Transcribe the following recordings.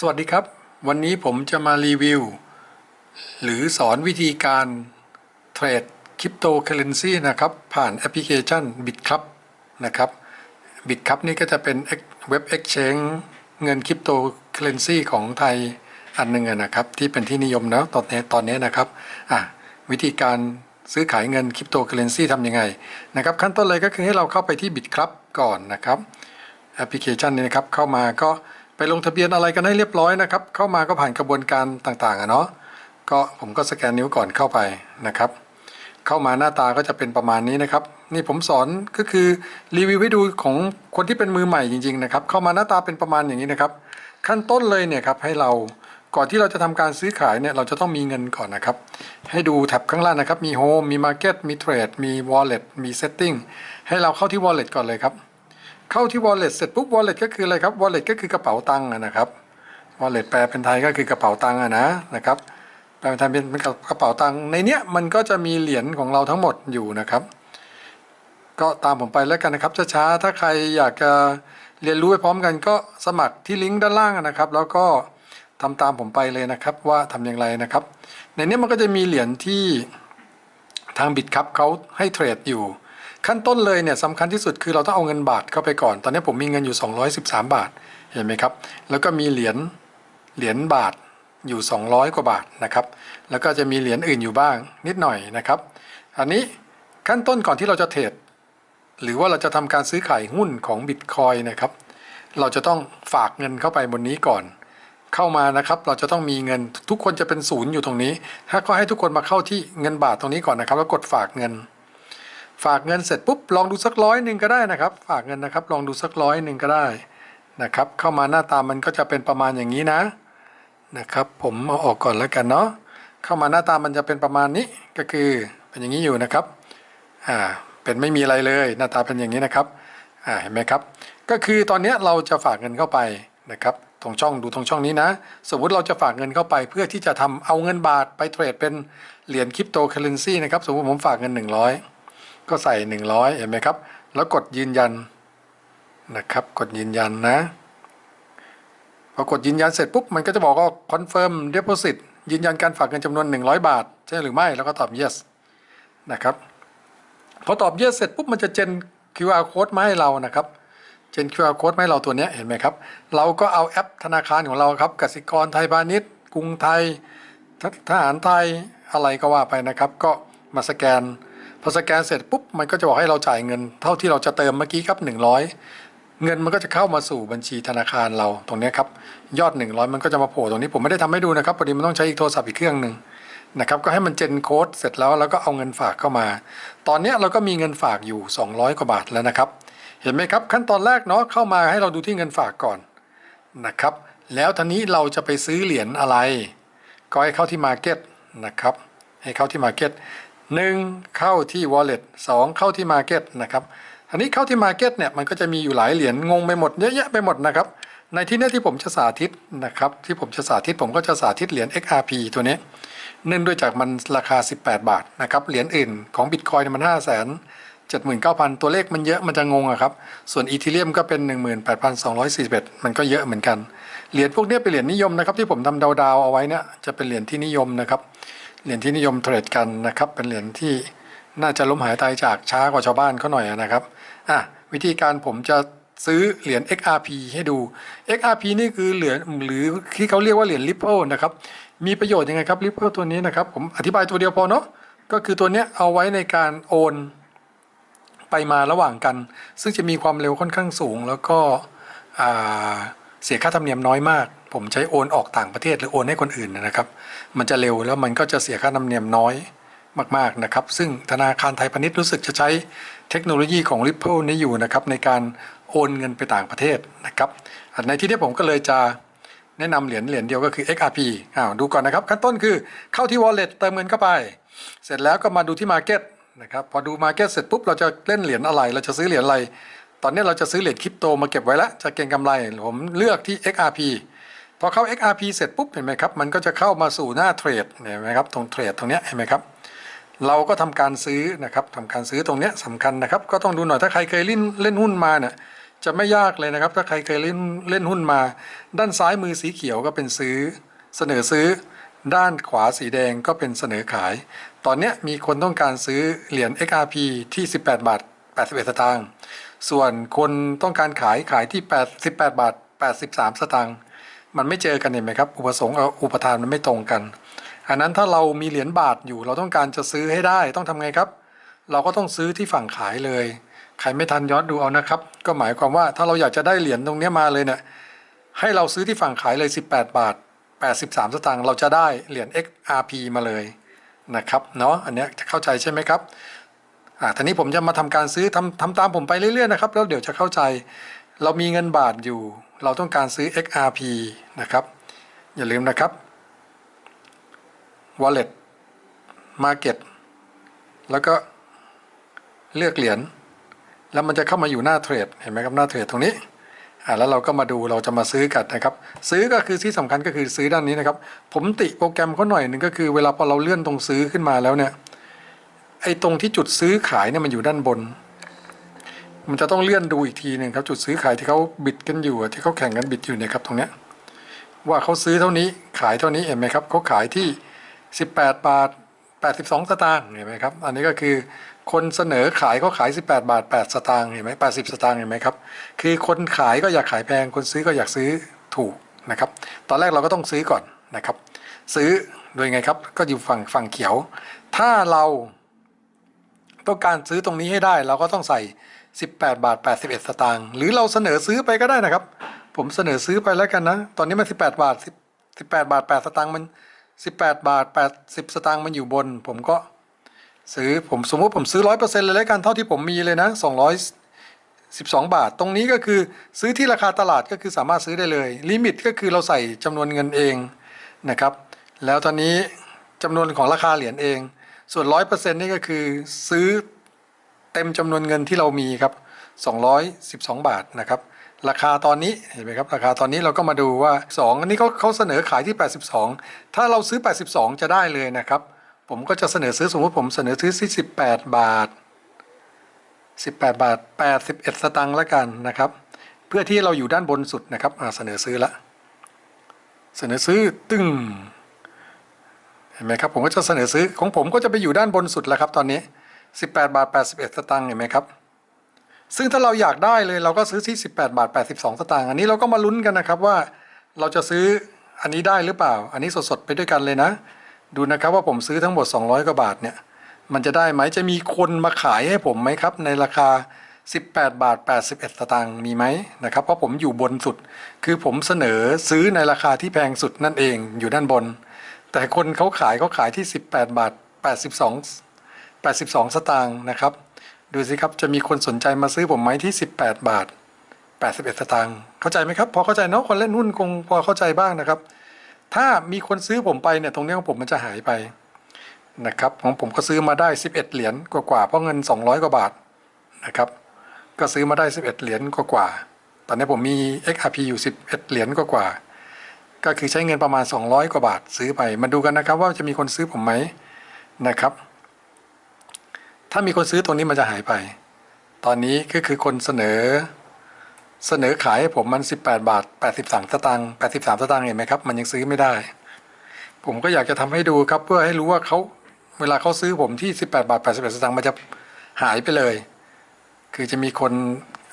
สวัสดีครับ วันนี้ผมจะมารีวิว หรือสอนวิธีการเทรดคริปโตเคอเรนซีนะครับ ผ่านแอปพลิเคชัน BitClub นะครับ BitClub นี่ก็จะเป็นเว็บ Exchange เงินคริปโตเคอเรนซีของไทยอันหนึ่งนะครับ ที่เป็นที่นิยมนะตอนนี้ตอนนี้นะครับอะวิธีการซื้อขายเงินคริปโตเคอเรนซีทำยังไงนะครับ ขั้นต้นเลยก็คือให้เราเข้าไปที่ BitClub ก่อนนะครับแอปพลิเคชันนี้นะครับเข้ามาก็ ไปลงทะเบียนอะไรกันให้เรียบร้อยนะครับ เข้ามาก็ผ่านกระบวนการต่างๆอะเนาะก็ผมก็สแกนนิ้วก่อนเข้าไปนะครับ เข้ามาหน้าตาก็จะเป็นประมาณนี้นะครับ นี่ผมสอนก็คือรีวิวให้ดูของคนที่เป็นมือใหม่จริงๆนะครับ เข้ามาหน้าตาเป็นประมาณอย่างนี้นะครับ ขั้นต้นเลยเนี่ยครับให้เราก่อนที่เราจะทำการซื้อขายเนี่ยเราจะต้องมีเงินก่อนนะครับ ให้ดูแท็บข้างล่างนะครับ มีโฮมมีมาร์เก็ตมีเทรดมีวอลเล็ตมีเซตติ้งให้เราเข้าที่วอลเล็ตก่อนเลยครับ เข้าที่ wallet เสร็จปุ๊บ wallet ก็คืออะไรครับ wallet ก็คือกระเป๋าตังค์นะครับ wallet แปลเป็นไทยก็คือกระเป๋าตังค์นะนะครับแปลเป็นไทยเป็นกระเป๋าตังค์ในเนี้ยมันก็จะมีเหรียญของเราทั้งหมดอยู่นะครับ ก็ตามผมไปแล้วกันนะครับช้าๆถ้าใครอยากจะเรียนรู้ไปพร้อมกันก็สมัครที่ลิงก์ด้านล่างนะครับ แล้วก็ทำตามผมไปเลยนะครับว่าทำอย่างไรนะครับ ในนี้มันก็จะมีเหรียญที่ทางบิตครับเขาให้เทรดอยู่ ขั้นต้นเลยเนี่ยสำคัญที่สุดคือเราต้องเอาเงินบาทเข้าไปก่อน ตอนนี้ผมมีเงินอยู่ 213 บาทเห็นไหมครับ แล้วก็มีเหรียญเหรียญบาทอยู่ 200 กว่าบาทนะครับ แล้วก็จะมีเหรียญอื่นอยู่บ้างนิดหน่อยนะครับ อันนี้ขั้นต้นก่อนที่เราจะเทรดหรือว่าเราจะทำการซื้อขายหุ้นของบิตคอยนะครับ เราจะต้องฝากเงินเข้าไปบนนี้ก่อน เข้ามานะครับ เราจะต้องมีเงินทุกคนจะเป็นศูนย์อยู่ตรงนี้ ถ้าก็ให้ทุกคนมาเข้าที่เงินบาทตรงนี้ก่อนนะครับ แล้วกดฝากเงิน ฝากเงินเสร็จปุ๊บลองดูสักร้อยหนึ่งก็ได้นะครับ ฝากเงินนะครับ ลองดูสักร้อยหนึ่งก็ได้นะครับ เข้ามาหน้าตามันก็จะเป็นประมาณอย่างนี้นะนะครับ ผมเอาออกก่อนแล้วกันเนาะเข้ามาหน้าตามันจะเป็นประมาณนี้ก็คือเป็นอย่างนี้อยู่นะครับอ่าเป็นไม่มีอะไรเลยหน้าตาเป็นอย่างนี้นะครับอ่าเห็นไหมครับ ก็คือตอนนี้เราจะฝากเงินเข้าไปนะครับตรงช่องดูตรงช่องนี้นะ สมมติเราจะฝากเงินเข้าไปเพื่อที่จะทำเอาเงินบาทไปเทรดเป็นเหรียญคริปโตเคอเรนซีนะครับสมมติผมฝากเงิน 100 ก็ใส่ 100 เห็นไหมครับ แล้วกดยืนยันนะครับ กดยืนยันนะ พอกดยืนยันเสร็จปุ๊บ มันก็จะบอกว่า confirm deposit ยืนยันการฝากเงินจำนวน 100 บาท ใช่หรือไม่ แล้วก็ตอบ yes นะครับ พอตอบ yes เสร็จปุ๊บ มันจะเจน QR code มาให้เรานะครับ เจน QR code มาให้เราตัวนี้เห็นไหมครับ เราก็เอาแอปธนาคารของเราครับกสิกรไทยพาณิชย์กรุงไทยทหารไทยอะไรก็ว่าไปนะครับ ก็มาสแกน พอสแกนเสร็จปุ๊บมันก็จะบอกให้เราจ่ายเงิน เท่าที่เราจะเติมเมื่อกี้ครับ 100 เงินมันก็จะเข้ามาสู่บัญชีธนาคารเราตรงนี้ครับยอด 100 มันก็จะมาโผล่ตรงนี้ผมไม่ได้ทำให้ดูนะครับพอดีมันต้องใช้อีกโทรศัพท์อีกเครื่องหนึ่งนะครับก็ให้มันเจนโค้ดเสร็จแล้วแล้วก็เอาเงินฝากเข้ามา ตอนนี้เราก็มีเงินฝากอยู่ 200 กว่าบาทแล้วนะครับ เห็นไหมครับขั้นตอนแรกเนาะเข้ามาให้เราดูที่เงินฝากก่อนนะครับ แล้วทีนี้เราจะไปซื้อเหรียญอะไร ก็ให้เข้าที่มาร์เก็ตนะครับ ให้เข้าที่มาร์เก็ต 1. เข้าที่ wallet 2. เข้าที่ market นะครับอันนี้เข้าที่ market เนี่ยมันก็จะมีอยู่หลายเหรียญงงไปหมดเยอะแยะไปหมดนะครับในที่นี้ที่ผมจะสาธิตนะครับที่ผมจะสาธิตผมก็จะสาธิตเหรียญ XRP ตัวนี้ เนื่องด้วยจากมันราคา 18 บาทนะครับเหรียญอื่นของ Bitcoin มัน 5 0 0 0 0 79,000 ตัวเลขมันเยอะมันจะงงอะครับ ส่วนอีทีเรียมก็เป็น 18,241 มันก็เยอะเหมือนกัน เหรียญพวกนี้เป็นเหรียญนิยมนะครับที่ผมทำดาวๆเอาไว้เนี่ยจะเป็นเหรียญที่นิยมนะครับ เหรียญที่นิยมเทรดกันนะครับ เป็นเหรียญที่น่าจะล้มหายตายจากช้ากว่าชาวบ้านเขาหน่อยนะครับอะวิธีการผมจะซื้อเหรียญ XRP ให้ดู XRP นี่คือเหรียญหรือที่เขาเรียกว่าเหรียญ Ripple นะครับ มีประโยชน์ยังไงครับ Ripple ตัวนี้นะครับ ผมอธิบายตัวเดียวพอเนาะ ก็คือตัวเนี้ยเอาไว้ในการโอนไปมาระหว่างกัน ซึ่งจะมีความเร็วค่อนข้างสูง แล้วก็อ่า เสียค่าธรรมเนียมน้อยมาก ผมใช้โอนออกต่างประเทศหรือโอนให้คนอื่นนะครับ มันจะเร็วแล้วมันก็จะเสียค่าธรรมเนียมน้อยมากๆนะครับ ซึ่งธนาคารไทยพาณิชย์รู้สึกจะใช้เทคโนโลยีของ Ripple นี้อยู่นะครับในการโอนเงินไปต่างประเทศนะครับในที่นี้ผมก็เลยจะแนะนำเหรียญเหรียญเดียวก็คือ XRP อ้าวดูก่อนนะครับขั้นต้นคือเข้าที่ wallet เติมเงินเข้าไป เสร็จแล้วก็มาดูที่ market นะครับพอดู market เสร็จปุ๊บเราจะเล่นเหรียญอะไร เราจะซื้อเหรียญอะไร ตอนนี้เราจะซื้อเหรียญคริปโตมาเก็บไว้แล้วจะเก็งกำไร ผมเลือกที่ XRP พอเข้า XRP เสร็จปุ๊บเห็นไหมครับ มันก็จะเข้ามาสู่หน้าเทรดเห็นไหมครับตรงเทรดตรงนี้เห็นไหมครับ เราก็ทำการซื้อนะครับทำการซื้อตรงนี้ยสำคัญนะครับ ก็ต้องดูหน่อยถ้าใครเคยเล่นเล่นหุ้นมาเนี่ยจะไม่ยากเลยนะครับ ถ้าใครเคยเล่นเล่นหุ้นมา ด้านซ้ายมือสีเขียวก็เป็นซื้อเสนอซื้อ ด้านขวาสีแดงก็เป็นเสนอขาย ตอนนี้มีคนต้องการซื้อเหรียญ XRP ที่ 18 บาท 81สตางค์ ส่วนคนต้องการขายขายที่88บาท83 สตางค์มันไม่เจอกันเห็นไหมครับ อุปสงค์กับอุปทานมันไม่ตรงกัน อันนั้นถ้าเรามีเหรียญบาทอยู่เราต้องการจะซื้อให้ได้ต้องทำไงครับ เราก็ต้องซื้อที่ฝั่งขายเลยใครไม่ทันย้อนดูเอานะครับ ก็หมายความว่าถ้าเราอยากจะได้เหรียญตรงนี้มาเลยเนี่ยให้เราซื้อที่ฝั่งขายเลย 18 บาท 83 สตางค์เราจะได้เหรียญ XRP มาเลยนะครับเนาะอันนี้ยเข้าใจใช่ไหมครับ อ่าทีนี้ผมจะมาทำการซื้อทำทำตามผมไปเรื่อยๆนะครับแล้วเดี๋ยวจะเข้าใจ เรามีเงินบาทอยู่ เราต้องการซื้อ XRP นะครับ อย่าลืมนะครับ wallet market แล้วก็เลือกเหรียญแล้วมันจะเข้ามาอยู่หน้าเทรดเห็นไหมครับหน้าเทรดตรงนี้อ่าแล้วเราก็มาดูเราจะมาซื้อกันนะครับ ซื้อก็คือที่สำคัญก็คือซื้อด้านนี้นะครับ ผมติโปรแกรมเขาหน่อยหนึ่งก็คือเวลาพอเราเลื่อนตรงซื้อขึ้นมาแล้วเนี่ย ไอ้ตรงที่จุดซื้อขายเนี่ยมันอยู่ด้านบน มันจะต้องเลื่อนดูอีกทีหนึ่งครับ จุดซื้อขายที่เขาบิดกันอยู่ที่เขาแข่งกันบิดอยู่เนี่ยครับตรงเนี้ยว่าเขาซื้อเท่านี้ขายเท่านี้เห็นไหมครับเขาขายที่ 18 บาท 82 สตางค์เห็นไหมครับ อันนี้ก็คือคนเสนอขายเขาขาย 18 บาท 8 สตางค์เห็นไหม80 สตางค์เห็นไหมครับ คือคนขายก็อยากขายแพง คนซื้อก็อยากซื้อถูกนะครับ ตอนแรกเราก็ต้องซื้อก่อนนะครับ ซื้อโดยไงครับ ก็อยู่ฝั่งฝั่งเขียว ถ้าเรา ต้องการซื้อตรงนี้ให้ได้ เราก็ต้องใส่ 18 บาท 81 สตางค์หรือเราเสนอซื้อไปก็ได้นะครับ ผมเสนอซื้อไปแล้วกันนะ ตอนนี้มัน 18 บาท 10 18 บาท 8 สตางค์มัน 18 บาท 80 สตางค์มันอยู่บน ผมก็ซื้อผมสมมติผมซื้อ 100%เลยแล้วกันเท่าที่ผมมีเลยนะ 212 บาท ตรงนี้ก็คือซื้อที่ราคาตลาดก็คือสามารถซื้อได้เลย ลิมิตก็คือเราใส่จำนวนเงินเองนะครับ แล้วตอนนี้จำนวนของราคาเหรียญเอง ส่วน100%นี่ก็คือซื้อเต็มจำนวนเงินที่เรามีครับ212 บาทนะครับราคาตอนนี้เห็นไหมครับราคาตอนนี้เราก็มาดูว่า 2 อันนี้เขาเขาเสนอขายที่ 82 ถ้าเราซื้อ 82 จะได้เลยนะครับ ผมก็จะเสนอซื้อสมมติผมเสนอซื้อที่18 บาท 18 บาท 81 สตางค์แล้วกันนะครับ เพื่อที่เราอยู่ด้านบนสุดนะครับเสนอซื้อละ เสนอซื้อตึ้ง เห็นไหมครับผมก็จะเสนอซื้อของผมก็จะไปอยู่ด้านบนสุดแล้วครับตอนนี้ 18 บาท 81 สตางค์เห็นไหมครับ ซึ่งถ้าเราอยากได้เลยเราก็ซื้อที่ 18 บาท 82 สตางค์อันนี้เราก็มาลุ้นกันนะครับว่าเราจะซื้ออันนี้ได้หรือเปล่า อันนี้สดๆไปด้วยกันเลยนะ ดูนะครับว่าผมซื้อทั้งหมด 200 กว่าบาทเนี่ยมันจะได้ไหมจะมีคนมาขายให้ผมไหมครับ ในราคา 18 บาท 81 สตางค์มีไหมนะครับเพราะผมอยู่บนสุด คือผมเสนอซื้อในราคาที่แพงสุดนั่นเองอยู่ด้านบน แต่คนเขาขายเขาขายที่ 18 บาท 82 82 สตางค์นะครับ ดูสิครับจะมีคนสนใจมาซื้อผมไหมที่ 18 บาท 81 สตางค์เข้าใจไหมครับ พอเข้าใจเนาะคนเล่นหุ้นคงพอเข้าใจบ้างนะครับ ถ้ามีคนซื้อผมไปเนี่ยตรงนี้ของผมมันจะหายไปนะครับของผมก็ซื้อมาได้ 11 เหรียญกว่าๆเพราะเงิน 200 กว่าบาทนะครับ ก็ซื้อมาได้ 11 เหรียญกว่าๆตอนนี้ผมมี XRP อยู่ 11 เหรียญกว่าๆ ก็คือใช้เงินประมาณ 200 กว่าบาทซื้อไป มาดูกันนะครับว่าจะมีคนซื้อผมไหมนะครับ ถ้ามีคนซื้อตรงนี้มันจะหายไป ตอนนี้ก็คือคนเสนอ เสนอขายให้ผมมัน 18 บาท 83 สตางค์ 83 สตางค์เห็นไหมครับ มันยังซื้อไม่ได้ ผมก็อยากจะทำให้ดูครับเพื่อให้รู้ว่าเขาเวลาเขาซื้อผมที่ 18 บาท 81 สตางค์มันจะหายไปเลย คือจะมีคน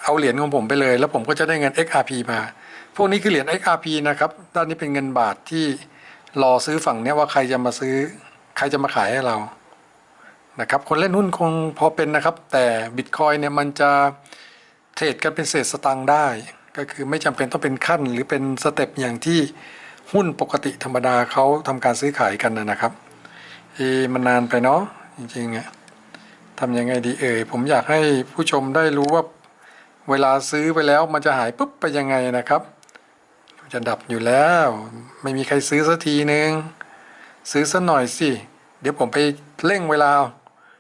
เอาเหรียญของผมไปเลย แล้วผมก็จะได้เงิน XRP มา พวกนี้คือเหรียญ XRP นะครับ ด้านนี้เป็นเงินบาทที่รอซื้อฝั่งนี้ว่าใครจะมาซื้อ ใครจะมาขายให้เรา นะครับ คนเล่นหุ้นคงพอเป็นนะครับ แต่บิตคอยเนี่ยมันจะเทรดกันเป็นเศษสตังค์ได้ ก็คือไม่จำเป็นต้องเป็นขั้น หรือเป็นสเต็ปอย่างที่หุ้นปกติธรรมดาเขาทำการซื้อขายกันนะครับเอมันนานไปเนาะจริงๆอะทำยังไงดีเอ่ยผมอยากให้ผู้ชมได้รู้ว่าเวลาซื้อไปแล้วมันจะหายปุ๊บไปยังไงนะครับ จะดับอยู่แล้ว ไม่มีใครซื้อสักทีนึง ซื้อสักหน่อยสิ เดี๋ยวผมไปเร่งเวลา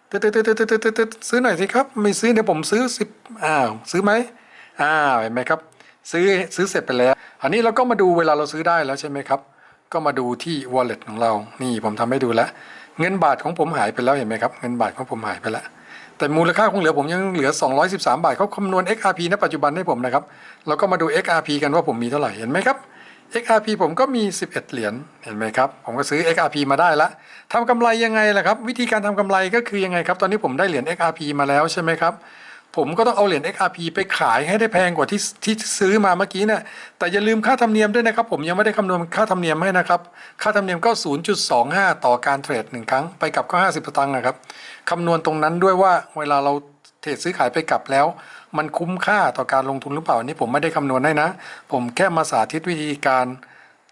ตึ๊ดตึ๊ดตึ๊ดตึ๊ดตึ๊ดซื้อหน่อยสิครับ ไม่ซื้อเดี๋ยวผมซื้อสิบอ้าวซื้อไหมอ้าวเห็นไหมครับ ซื้อซื้อเสร็จไปแล้ว อันนี้เราก็มาดูเวลาเราซื้อได้แล้วใช่ไหมครับ ก็มาดูที่ wallet ของเรา นี่ผมทำให้ดูแล้ว เงินบาทของผมหายไปแล้วเห็นไหมครับ เงินบาทของผมหายไปแล้ว แต่มูลค่าคงเหลือผมยังเหลือ 213 บาทเขาคำนวณ XRP ณปัจจุบันให้ผมนะครับเราก็มาดู XRP กันว่าผมมีเท่าไหร่เห็นไหมครับ XRP ผมก็มี 11 เหรียญเห็นไหมครับ ผมก็ซื้อ XRP มาได้ละทำกำไรยังไงล่ะครับ วิธีการทำกำไรก็คือยังไงครับ ตอนนี้ผมได้เหรียญ XRP มาแล้วใช่ไหมครับผมก็ต้องเอาเหรียญ XRP ไปขายให้ได้แพงกว่าที่ที่ซื้อมาเมื่อกี้เนี่ยแต่อย่าลืมค่าธรรมเนียมด้วยนะครับ ผมยังไม่ได้คำนวณค่าธรรมเนียมให้นะครับ ค่าธรรมเนียมก็ 0.25 ต่อการเทรดหนึ่งครั้งไปกลับก็ 50สตางค์นะครับ คำนวณตรงนั้นด้วยว่าเวลาเราเทรดซื้อขายไปกลับแล้ว มันคุ้มค่าต่อการลงทุนหรือเปล่าอันนี้ผมไม่ได้คำนวณให้นะ ผมแค่มาสาธิตวิธีการ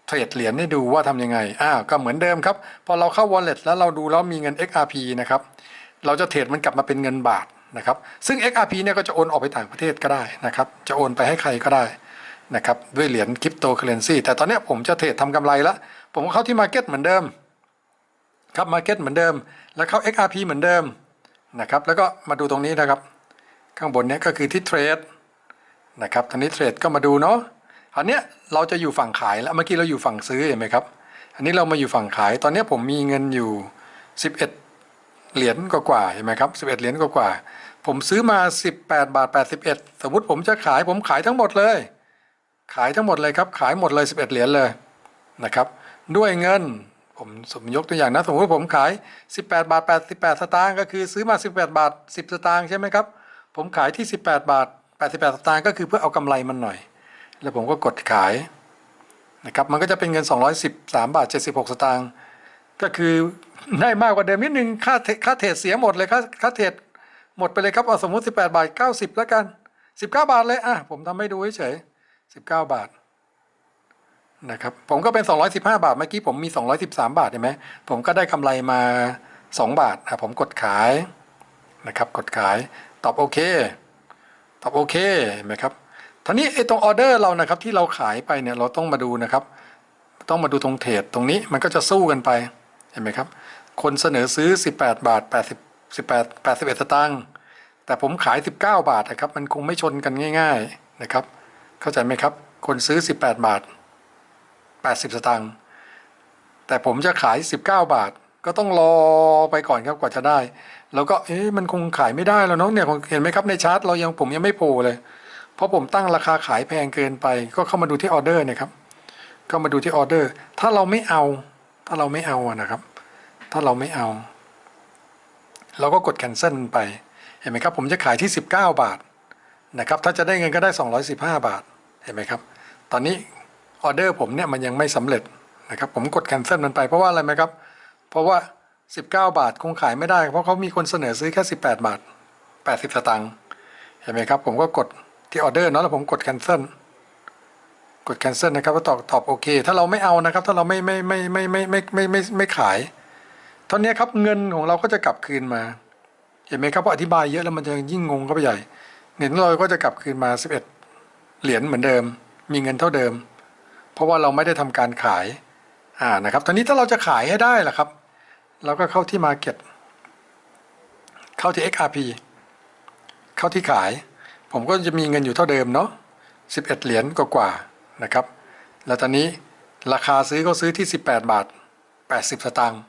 เทรดเหรียญให้ดูว่าทำยังไงอ้าวก็เหมือนเดิมครับ พอเราเข้า wallet แล้วเราดูแล้วมีเงิน XRP นะครับเราจะเทรดมันกลับมาเป็นเงินบาทนะครับ ซึ่ง XRP เนี่ยก็จะโอนออกไปต่างประเทศก็ได้นะครับ จะโอนไปให้ใครก็ได้นะครับด้วยเหรียญคริปโตเคอเรนซีแต่ตอนนี้ผมจะเทรดทำกำไรแล้ว ผมก็เข้าที่ Market เหมือนเดิม ครับ Market เหมือนเดิม แล้วเข้า XRP เหมือนเดิมนะครับ แล้วก็มาดูตรงนี้นะครับ ข้างบนนี้ก็คือที่เทรดนะครับตอนนี้เทรดก็มาดูเนาะอันเนี้ยเราจะอยู่ฝั่งขายแล้วเมื่อกี้เราอยู่ฝั่งซื้อเห็นไหมครับ อันนี้เรามาอยู่ฝั่งขาย ตอนนี้ผมมีเงินอยู่ 11 เหรียญกว่าๆเห็นไหมครับ11 เหรียญกว่าๆผมซื้อมา 18 บาท 81 สมมติผมจะขายผมขายทั้งหมดเลย ขายทั้งหมดเลยครับ ขายหมดเลย 11 เหรียญเลยนะครับ ด้วยเงิน ผมสมยกตัวอย่างนะสมมติผมขาย 18 บาท 88 สตางค์ก็คือซื้อมา 18 บาท 10 สตางค์ใช่ไหมครับ ผมขายที่ 18 บาท 88 สตางค์ก็คือเพื่อเอากำไรมันหน่อย แล้วผมก็กดขายนะครับมันก็จะเป็นเงิน 213 บาท 76 สตางค์ก็คือได้มากกว่าเดิมนิดนึงค่าค่าเทรดเสียหมดเลยค่าค่าเทรดหมดไปเลยครับเอาสมมติ 18 บาท 90 แล้วกัน 19 บาทเลยอะผมทำให้ดูเฉยๆ19 บาท นะครับผมก็เป็น 215 บาท เมื่อกี้ผมมี 213 บาทเห็นไหมผมก็ได้กำไรมา 2 บาทอะผมกดขายนะครับกดขายตอบโอเคตอบโอเคเห็นไหมครับทีนี้ไอ้ตรงออเดอร์เรานะครับที่เราขายไปเนี่ยเราต้องมาดูนะครับ ต้องมาดูตรงเทรดตรงนี้มันก็จะสู้กันไปเห็นไหมครับ คนเสนอซื้อ 18 บาท 80 18 81 สตางค์แต่ผมขาย 19 บาทนะครับ มันคงไม่ชนกันง่าย ๆนะครับ เข้าใจไหมครับ คนซื้อ 18 บาท 80 สตางค์แต่ผมจะขาย 19 บาท ก็ต้องรอไปก่อนครับกว่าจะได้ แล้วก็เอ๊ะมันคงขายไม่ได้แล้วเนาะเนี่ยเห็นไหมครับในชาร์ตเรายังผมยังไม่โผล่เลย เพราะผมตั้งราคาขายแพงเกินไป ก็เข้ามาดูที่ออเดอร์เนะครับก็มาดูที่ออเดอร์ ถ้าเราไม่เอา ถ้าเราไม่เอานะครับ ถ้าเราไม่เอา เราก็กด cancel ไป เห็นไหมครับ ผมจะขายที่ 19 บาทนะครับ ถ้าจะได้เงินก็ได้ 215 บาท เห็นไหมครับ ตอนนี้ ออเดอร์ผมเนี่ยมันยังไม่สำเร็จนะครับผมกด cancel มันไปเพราะว่าอะไรไหมครับ เพราะว่า 19 บาทคงขายไม่ได้ เพราะเขามีคนเสนอซื้อแค่ 18 บาท 80 สตางค์เห็นไหมครับ ผมก็กดที่ออเดอร์เนาะแล้วผมกด cancel กด cancel นะครับแล้วตอบตอบโอเค ถ้าเราไม่เอานะครับ ถ้าเราไม่ไม่ไม่ไม่ไม่ไม่ไม่ไม่ไม่ขายเท่านี้ครับเงินของเราก็จะกลับคืนมา เห็นไหมครับว่าอธิบายเยอะแล้วมันจะยิ่งงงเข้าไปใหญ่เงินเราก็จะกลับคืนมา 11 เหรียญเหมือนเดิม มีเงินเท่าเดิม เพราะว่าเราไม่ได้ทำการขายอ่านะครับตอนนี้ถ้าเราจะขายให้ได้ล่ะครับ เราก็เข้าที่ Market เข้าที่ XRP เข้าที่ขาย ผมก็จะมีเงินอยู่เท่าเดิมเนาะ11 เหรียญกว่าๆนะครับ แล้วตอนนี้ราคาซื้อก็ซื้อที่ 18 บาท 80 สตางค์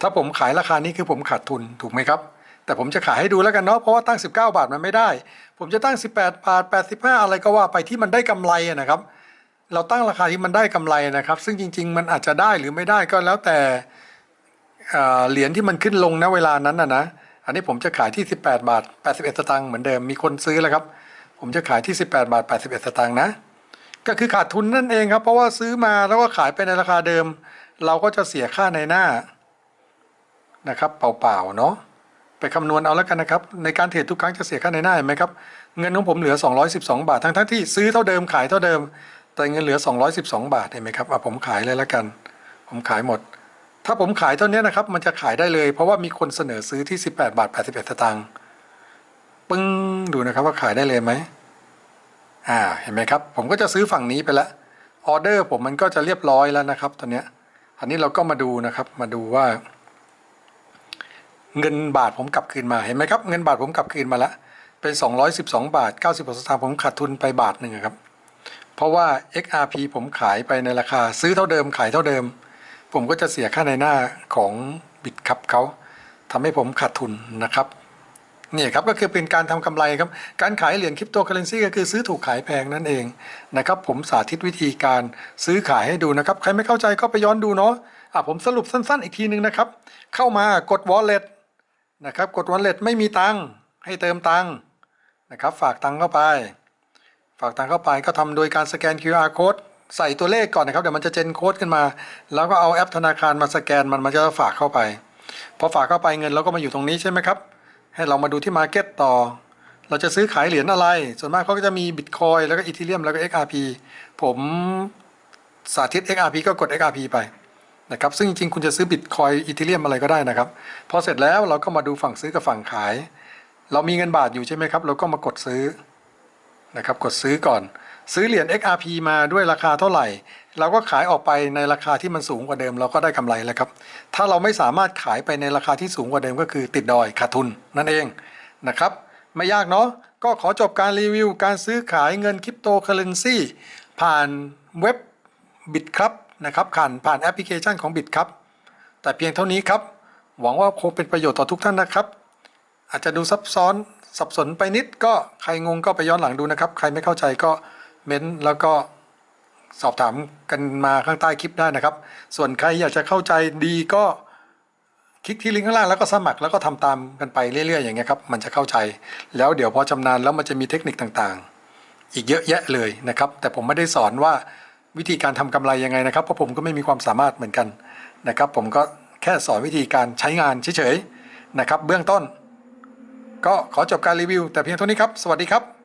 ถ้าผมขายราคานี้คือผมขาดทุนถูกไหมครับ แต่ผมจะขายให้ดูแล้วกันเนาะเพราะว่าตั้ง 19 บาทมันไม่ได้ ผมจะตั้ง 18 บาท 85 อะไรก็ว่าไปที่มันได้กำไรนะครับ เราตั้งราคาที่มันได้กำไรนะครับ ซึ่งจริง ๆ มันอาจจะได้หรือไม่ได้ก็แล้วแต่เอ่อเหรียญที่มันขึ้นลงณเวลานั้นนะนะอันนี้ผมจะขายที่ 18 บาท 81 สตางค์เหมือนเดิมมีคนซื้อแล้วครับ ผมจะขายที่ 18 บาท 81 สตางค์นะ ก็คือขาดทุนนั่นเองครับ เพราะว่าซื้อมาแล้วก็ขายไปในราคาเดิม เราก็จะเสียค่าในหน้านะครับเปล่าๆเนาะไปคำนวณเอาแล้วกันนะครับ ในการเทรดทุกครั้งจะเสียค่าในหน้าเห็นไหมครับ เงินของผมเหลือ 212 บาททั้งๆที่ซื้อเท่าเดิมขายเท่าเดิม แต่เงินเหลือ 212 บาทเห็นไหมครับอะผมขายเลยล้วกัน ผมขายหมด ถ้าผมขายเท่านี้นะครับ มันจะขายได้เลย เพราะว่ามีคนเสนอซื้อที่ 18 บาท 81สตางค์ปึ้งดูนะครับว่าขายได้เลยไหมอ่าเห็นไหมครับ ผมก็จะซื้อฝั่งนี้ไปแล้วออเดอร์ผมมันก็จะเรียบร้อยแล้วนะครับ ตอนเนี้ยอันนี้เราก็มาดูนะครับ มาดูว่า เงินบาทผมกลับคืนมาเห็นไหมครับ เงินบาทผมกลับคืนมาแล้วเป็น 212 บาท90สตางค์ผมขาดทุนไปบาทหนึ่งครับ เพราะว่า XRP ผมขายไปในราคา ซื้อเท่าเดิมขายเท่าเดิม ผมก็จะเสียค่าในหน้าของบิตคับเขาทำให้ผมขาดทุนนะครับนี่ครับก็คือเป็นการทำกำไรครับ การขายเหรียญคริปโตเคอเรนซีก็คือซื้อถูกขายแพงนั่นเองนะครับ ผมสาธิตวิธีการซื้อขายให้ดูนะครับ ใครไม่เข้าใจก็ไปย้อนดูเนาะอะผมสรุปสั้นๆอีกทีนึงนะครับ เข้ามากด wallet นะครับ กด wallet ไม่มีตังค์ให้เติมตังค์นะครับ ฝากตังค์เข้าไป ฝากตังเข้าไปก็ทำโดยการสแกน QR code ใส่ตัวเลขก่อนนะครับเดี๋ยวมันจะเจนโค้ดขึ้นมา แล้วก็เอาแอปธนาคารมาสแกนมันมันจะฝากเข้าไป พอฝากเข้าไปเงินเราก็มาอยู่ตรงนี้ใช่ไหมครับ ให้เรามาดูที่ Market ต่อ เราจะซื้อขายเหรียญอะไร ส่วนมากเขาก็จะมี Bitcoin แล้วก็ Ethereum แล้วก็ XRP ผมสาธิต XRP ก็กด XRP ไปนะครับซึ่งจริงๆคุณจะซื้อ Bitcoin Ethereum อะไรก็ได้นะครับพอเสร็จแล้วเราก็มาดูฝั่งซื้อกับฝั่งขาย เรามีเงินบาทอยู่ใช่ไหมครับ เราก็มากดซื้อ นะครับกดซื้อก่อน ซื้อเหรียญ XRP มาด้วยราคาเท่าไหร่ เราก็ขายออกไปในราคาที่มันสูงกว่าเดิม เราก็ได้กำไรแล้วครับ ถ้าเราไม่สามารถขายไปในราคาที่สูงกว่าเดิมก็คือติดดอยขาดทุนนั่นเองนะครับไม่ยากเนาะก็ขอจบการรีวิว การซื้อขายเงินคริปโตเคอเรนซีผ่านเว็บบิตครับนะครับผ่านผ่านแอปพลิเคชันของบิตครับแต่เพียงเท่านี้ครับ หวังว่าคงเป็นประโยชน์ต่อทุกท่านนะครับ อาจจะดูซับซ้อน สับสนไปนิดก็ใครงงก็ไปย้อนหลังดูนะครับ ใครไม่เข้าใจก็เม้นแล้วก็สอบถามกันมาข้างใต้คลิปได้นะครับ ส่วนใครอยากจะเข้าใจดีก็คลิกที่ลิงก์ข้างล่างแล้วก็สมัครแล้วก็ทำตามกันไปเรื่อยๆ อย่างเงี้ยครับมันจะเข้าใจ แล้วเดี๋ยวพอชำนาญแล้วมันจะมีเทคนิคต่างๆ อีกเยอะแยะเลยนะครับ แต่ผมไม่ได้สอนว่าวิธีการทำกำไรยังไงนะครับ เพราะผมก็ไม่มีความสามารถเหมือนกันนะครับ ผมก็แค่สอนวิธีการใช้งานเฉยๆนะครับ เบื้องต้น ก็ขอจบการรีวิวแต่เพียงเท่านี้ครับ สวัสดีครับ